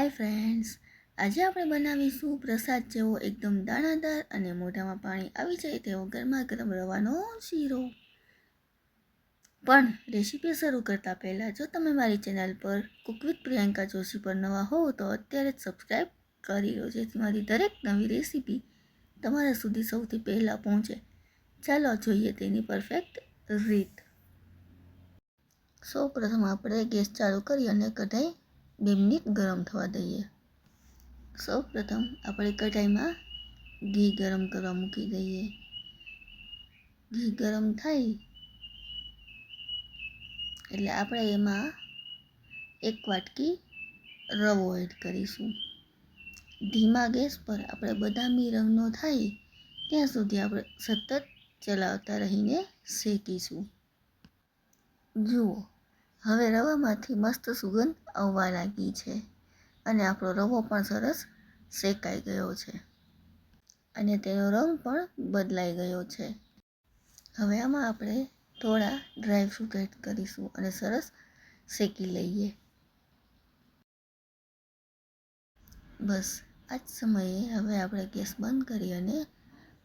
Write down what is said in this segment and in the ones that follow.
Hi friends આજે આપણે બનાવીશું પ્રસાદ જેવો એકદમ દાણાદાર અને મોઢામાં પાણી આવી જાય તેવો ગરમા ગરમ રવાનો શીરો. પણ રેસીપી શરૂ કરતાં પહેલાં જો તમે મારી ચેનલ પર કુક વિથ પ્રિયંકા જોશી પર નવા હોવ તો અત્યારે જ સબસ્ક્રાઈબ કરી લો, જેથી મારી દરેક નવી રેસીપી તમારા સુધી સૌથી પહેલાં પહોંચે. ચાલો જોઈએ તેની પરફેક્ટ રીત. સૌ પ્રથમ આપણે ગેસ ચાલુ કરી અને કઢાઈ બે મિનિટ ગરમ થવા દઈએ. સૌ પ્રથમ આપણે કઢાઈમાં ઘી ગરમ કરવા મૂકી દઈએ. ઘી ગરમ થાય એટલે આપણે એમાં એક વાટકી રવો એડ કરીશું. ધીમા ગેસ પર આપણે બદામી રંગનો થાય ત્યાં સુધી આપણે સતત ચલાવતા રહીને શેકીશું. જુઓ હવે રવામાંથી મસ્ત સુગંધ આવવા લાગી છે અને આપણો રવો પણ સરસ શેકાઈ ગયો છે અને તેનો રંગ પણ બદલાઈ ગયો છે. હવે આમાં આપણે થોડા ડ્રાયફ્રૂટ એડ કરીશું અને સરસ શેકી લઈએ. બસ આ જ સમયે હવે આપણે ગેસ બંધ કરી અને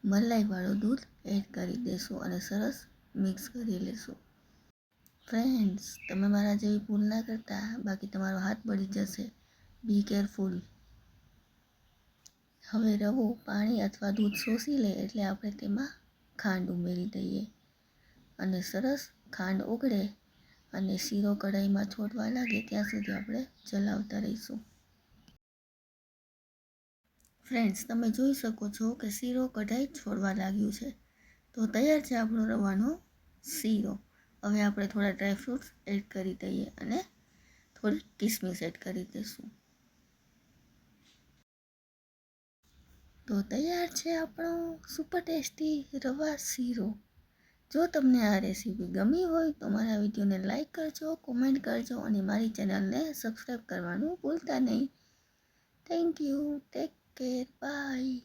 મલાઈવાળું દૂધ એડ કરી દઈશું અને સરસ મિક્સ કરી લઈશું ફ્રેન્ડ્સ તમે મારા જેવી ભૂલ ના કરતા, બાકી તમારો હાથ બળી જશે. બી કેરફુલ હવે રવો પાણી અથવા દૂધ શોષી લે એટલે આપણે તેમાં ખાંડ ઉમેરી દઈએ. અને સરસ ખાંડ ઓગળે અને શીરો કઢાઈમાં છોડવા લાગે ત્યાં સુધી આપણે ચલાવતા રહીશું. ફ્રેન્ડ્સ તમે જોઈ શકો છો કે શીરો કઢાઈ છોડવા લાગ્યું છે. તો તૈયાર છે આપણો રવાનો શીરો. હવે આપણે થોડા ડ્રાયફ્રૂટ્સ એડ કરી દઈએ અને થોડી કિસમિસ એડ કરી દઈશું. તો તૈયાર છે આપણો સુપર ટેસ્ટી રવા શીરો. જો તમને આ રેસીપી ગમી હોય તો મારા વિડીયોને લાઈક કરજો કોમેન્ટ કરજો અને મારી ચેનલને સબસ્ક્રાઈબ કરવાનું ભૂલતા નહીં. Thank you take care bye